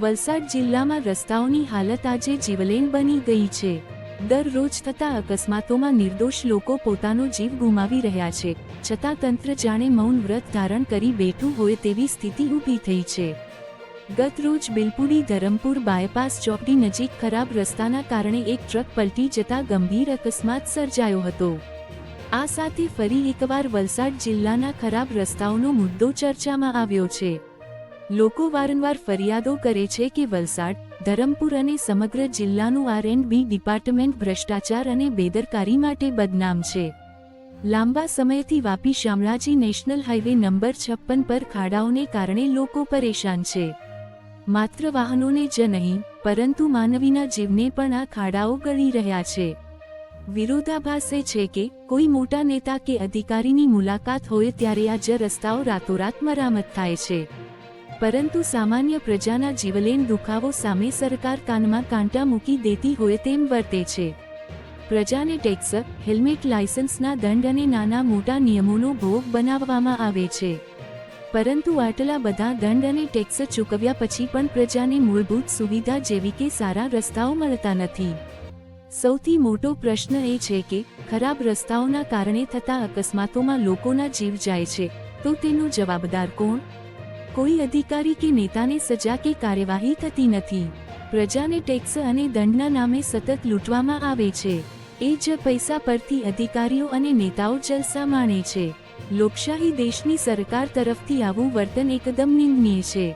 વલસાડ જિલ્લામાં રસ્તાઓની હાલત આજે જીવલેણ બની ગઈ છે. દરરોજ થતા અકસ્માતોમાં નિર્દોષ લોકો પોતાનો જીવ ગુમાવી રહ્યા છે. છતાં તંત્ર જાણે મૌન વ્રત ધારણ કરી બેઠું હોય તેવી સ્થિતિ ઊભી થઈ છે. ગત રોજ બિલપુડી ધરમપુર બાયપાસ ચોકડી નજીક ખરાબ રસ્તાના કારણે એક ટ્રક પલટી જતા ગંભીર અકસ્માત સર્જાયો હતો. આ સાથે ફરી એકવાર વલસાડ જિલ્લાના ખરાબ રસ્તાઓનો મુદ્દો ચર્ચામાં આવ્યો છે. લોકો વારંવાર ફરિયાદો કરે છે કે વલસાડ, ધરમપુર અને સમગ્ર જિલ્લાનું આર એન્ડ બી ડિપાર્ટમેન્ટ ભ્રષ્ટાચાર અને બેદરકારી માટે બદનામ છે. લાંબા સમયથી Vapi Shamlaji national highway number છપ્પન પર ખાડાઓને કારણે લોકો પરેશાન છે. માત્ર વાહનોને જ નહીં, પરંતુ માનવીના જીવને પણ આ ખાડાઓ ગળી રહ્યા છે. વિરોધાભાસ એ છે કે કોઈ મોટા નેતા કે અધિકારીની મુલાકાત હોય ત્યારે આ જ રસ્તાઓ રાતોરાત મરામત થાય છે. પરંતુ સામાન્ય પ્રજાના જીવલેણ દુખાવો સામે સરકાર કાનમાં કાંટા મૂકી દેતી હોય તેમ વર્તે છે. પ્રજાને ટેક્સ, હેલ્મેટ લાયસન્સના દંડ અને નાના મોટા નિયમોનો ભોગ બનાવવામાં આવે છે. પરંતુ આટલા બધા દંડ અને ટેક્સ ચૂકવ્યા પછી પણ પ્રજાને મૂળભૂત સુવિધા જેવી કે સારા રસ્તાઓ મળતા નથી. સૌથી મોટો પ્રશ્ન એ છે કે, ખરાબ રસ્તાઓના કારણે થતા અકસ્માતોમાં લોકોના જીવ જાય છે, તો તેનો જવાબદાર કોણ? કોઈ અધિકારી કે નેતાને સજા કે કાર્યવાહી થતી નથી. પ્રજાને ટેક્સ અને દંડના નામે સતત લૂંટવામાં આવે છે. એ જ પૈસા પરથી અધિકારીઓ અને નેતાઓ જલસા માણે છે. લોકશાહી દેશની સરકાર તરફથી આવું વર્તન એકદમ નિંદનીય છે.